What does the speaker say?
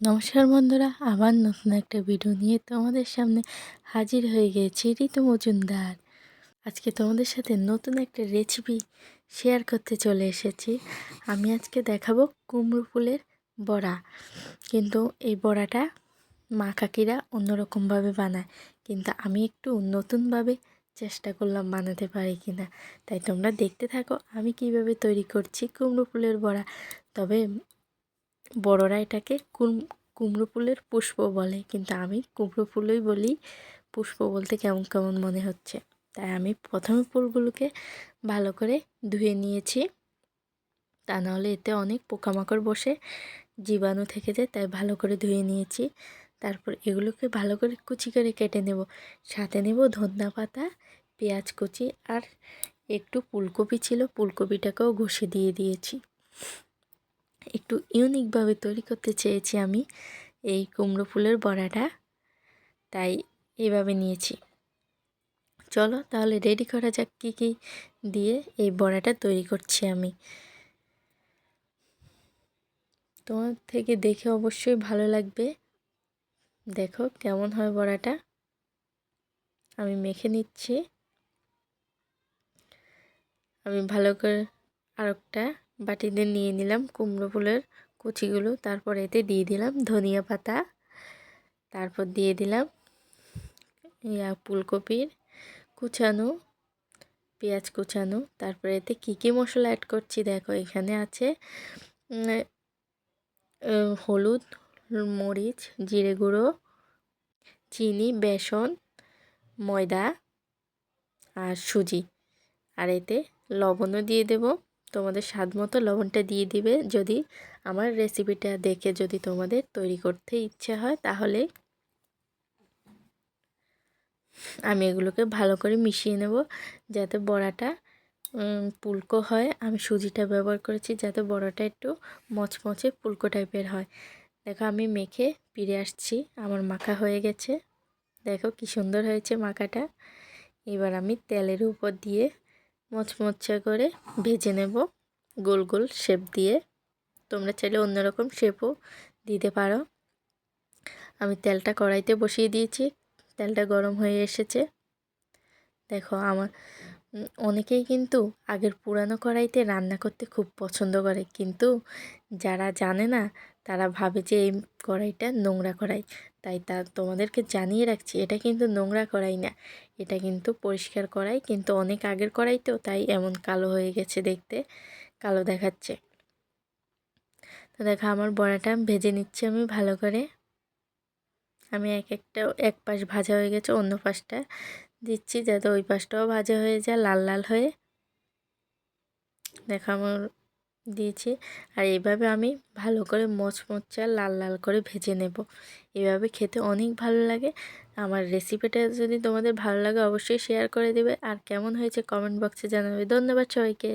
নমস্কার বন্ধুরা, আবার নতুন একটা ভিডিও নিয়ে তোমাদের সামনে হাজির হয়ে গেছি ঋতু মজুমদার। আজকে তোমাদের সাথে নতুন একটা রেসিপি শেয়ার করতে চলে এসেছি। আমি আজকে দেখাবো কুমড়ো ফুলের বড়া। কিন্তু এই বড়াটা মা কাকিরা অন্যরকমভাবে বানায়, কিন্তু আমি একটু নতুনভাবে চেষ্টা করলাম বানাতে পারি কি না তাই তোমরা দেখতে থাকো আমি কীভাবে তৈরি করছি কুমড়ো ফুলের বড়া। তবে বড়রা এটাকে কুম, কুমড়ো ফুলের পুষ্প বলে। কিন্তু আমি কুমড়ো ফুলই বলি, পুষ্প বলতে কেমন কেমন মনে হচ্ছে? তাই আমি প্রথমে ফুলগুলোকে ভালো করে ধুয়ে নিয়েছি। তা নাহলে এতে অনেক পোকামাকড় বসে, জীবাণু থেকে যায়, তাই ভালো করে ধুয়ে নিয়েছি। তারপর এগুলোকে ভালো করে কুচি করে কেটে নেব। সাথে নেব ধন্যা পাতা, পেঁয়াজ কুচি আর একটু ফুলকপি ছিল। ফুলকপিটাকেও ঘষে দিয়ে দিয়েছি। একটু ইউনিকভাবে তৈরি করতে চেয়েছি আমি এই কুমড়ো ফুলের বড়াটা। তাই এভাবে নিয়েছি। চলো তাহলে রেডি করা যাক কী কী দিয়ে এই বড়াটা তৈরি করছি আমি। তোমার থেকে দেখে অবশ্যই ভালো লাগবে। দেখো কেমন হয় বড়াটা। আমি মেখে নিচ্ছি। আমি ভালো করে আরেকটা বাটিতে নিয়ে নিলাম কুমড়ো ফুলের কুচিগুলো, তারপর এতে দিয়ে দিলাম ধনিয়া পাতা, তারপর দিয়ে দিলাম ইয়া ফুলকপির কুচানো, পেঁয়াজ কুচানো, তারপর এতে কী কী মশলা অ্যাড করছি দেখো, এখানে আছে হলুদ, মরিচ, জিরে গুঁড়ো, চিনি, বেসন, ময়দা আর সুজি। আর এতে লবণও দিয়ে দেব। তোমাদের স্বাদ মতো লবণটা দিয়ে দিবে। যদি আমার রেসিপিটা দেখে যদি তোমাদের তৈরি করতে ইচ্ছে হয়, তাহলে আমি এগুলোকে ভালো করে মিশিয়ে নেব যাতে বড়াটা পুলকো হয়। আমি সুজিটা ব্যবহার করেছি যাতে বড়াটা একটু মচমচে পুলকো টাইপের হয়। দেখো আমি মেখে ফিরে আসছি। আমার মাখা হয়ে গেছে। দেখো কি সুন্দর হয়েছে মাখাটা। এবার আমি তেলের উপর দিয়ে মচমচা করে ভেজে নেব। গোল গোল শেপ দিয়ে। তোমরা চাইলে অন্যরকম শেপও দিতে পারো। আমি তেলটা কড়াইতে বসিয়ে দিয়েছি। তেলটা গরম হয়ে এসেছে। দেখো, আমার অনেকেই কিন্তু আগের পুরানো কড়াইতে রান্না করতে খুব পছন্দ করে। কিন্তু যারা জানে না তারা ভাবে যে এই কড়াইটা নোংরা কড়াই। তাই তা তোমাদেরকে জানিয়ে রাখছি, এটা কিন্তু নোংরা কড়াই না। এটা কিন্তু পরিষ্কার কড়াই, কিন্তু অনেক আগের কড়াই তো, তাই এমন কালো হয়ে গেছে দেখতে, কালো দেখাচ্ছে। তো দেখো, আমার বড়াটা ভেজে নিচ্ছি আমি ভালো করে। আমি এক একটা, এক পাশ ভাজা হয়ে গেছে, অন্য পাশটা দিচ্ছি, যাতে ওই পাশটাও ভাজা হয়ে যায়, লাল লাল হয়ে। দেখো, আমার দিয়েছি। আর এভাবে আমি ভালো করে মচমচা লাল লাল করে ভেজে নেব। এভাবে খেতে অনেক ভালো লাগে। আমার রেসিপিটা যদি তোমাদের ভালো লাগে অবশ্যই শেয়ার করে দেবে। আর কেমন হয়েছে কমেন্ট বক্সে জানাবে। ধন্যবাদ সবাইকে।